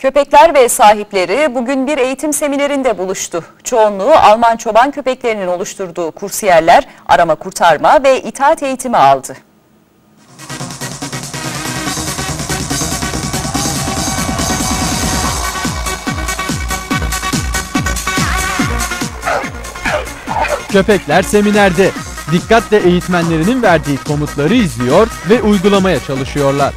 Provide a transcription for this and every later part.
Köpekler ve sahipleri bugün bir eğitim seminerinde buluştu. Çoğunluğu Alman çoban köpeklerinin oluşturduğu kursiyerler arama kurtarma ve itaat eğitimi aldı. Köpekler seminerde. Dikkatle eğitmenlerinin verdiği komutları izliyor ve uygulamaya çalışıyorlar.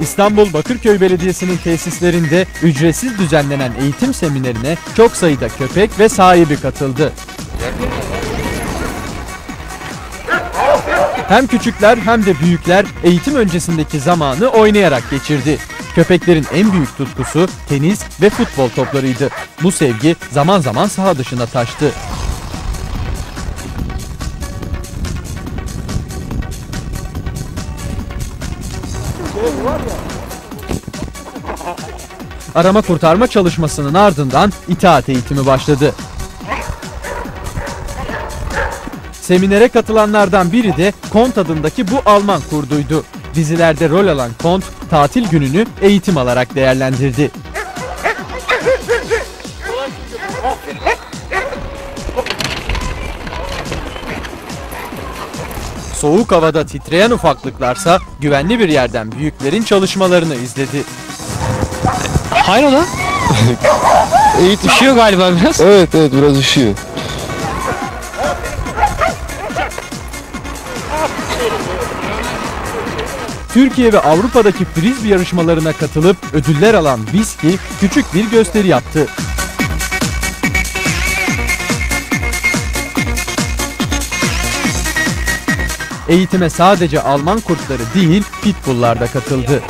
İstanbul Bakırköy Belediyesi'nin tesislerinde ücretsiz düzenlenen eğitim seminerine çok sayıda köpek ve sahibi katıldı. Hem küçükler hem de büyükler eğitim öncesindeki zamanı oynayarak geçirdi. Köpeklerin en büyük tutkusu tenis ve futbol toplarıydı. Bu sevgi zaman zaman saha dışına taştı. Arama kurtarma çalışmasının ardından itaat eğitimi başladı. Seminere katılanlardan biri de Kont adındaki bu Alman kurduydu. Dizilerde rol alan Kont, tatil gününü eğitim alarak değerlendirdi. Soğuk havada titreyen ufaklıklarsa güvenli bir yerden büyüklerin çalışmalarını izledi. Hayrola? Eğitim. Üşüyor galiba biraz. Evet evet biraz üşüyor. Türkiye ve Avrupa'daki frisbee yarışmalarına katılıp ödüller alan Biski küçük bir gösteri yaptı. Eğitime sadece Alman kurtları değil, pitbulllar da katıldı.